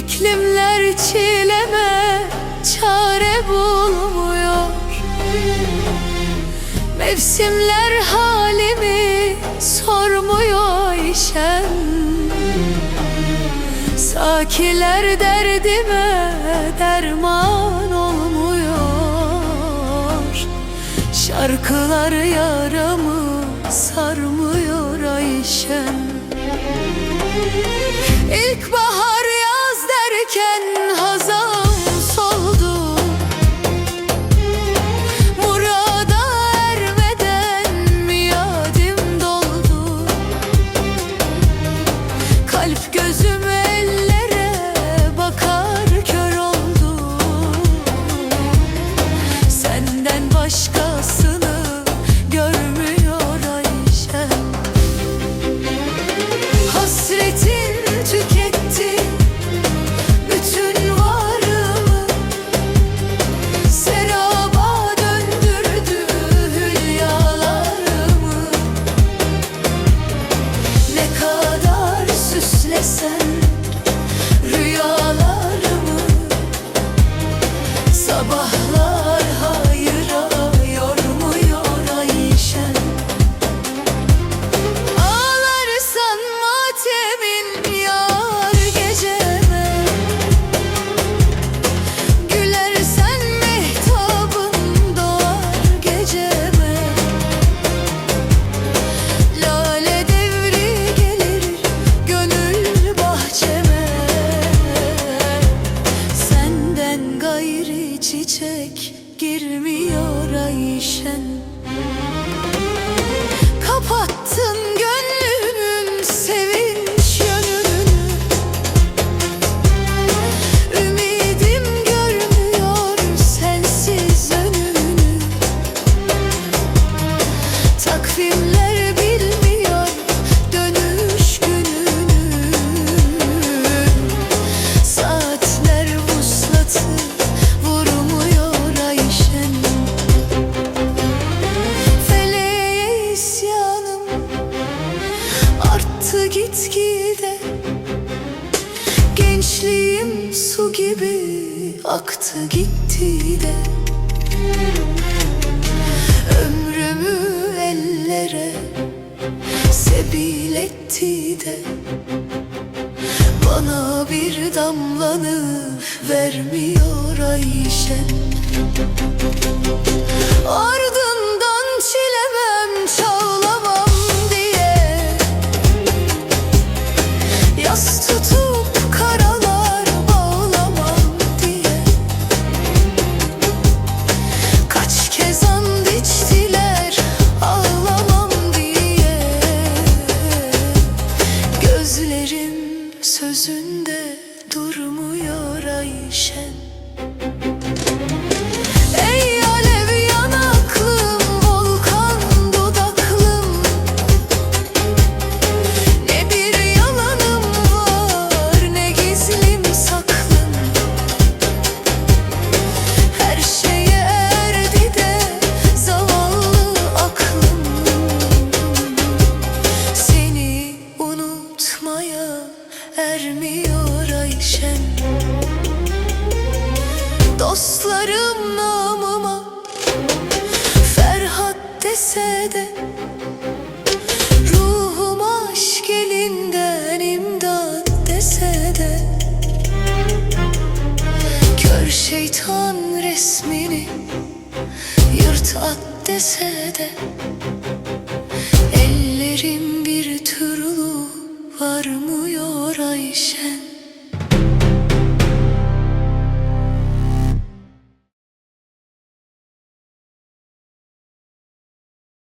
İklimler çileme çare bulmuyor. Mevsimler halimi sormuyor işem Sakiler derdime derman olmuyor. Şarkılar yaramı sarmıyor Ayşem İlk bahar Giderken hazam soldu. Murada ermeden miadim doldu. Kalp gözüm ellere bakar kör oldu. Senden başka girmiyor Ayşen. gitgide Gençliğim su gibi aktı gitti de. Ömrümü ellere sebil etti de. Bana bir damlanı vermiyor Ayşe. tat dese de Ellerim bir türlü varmıyor Ayşen.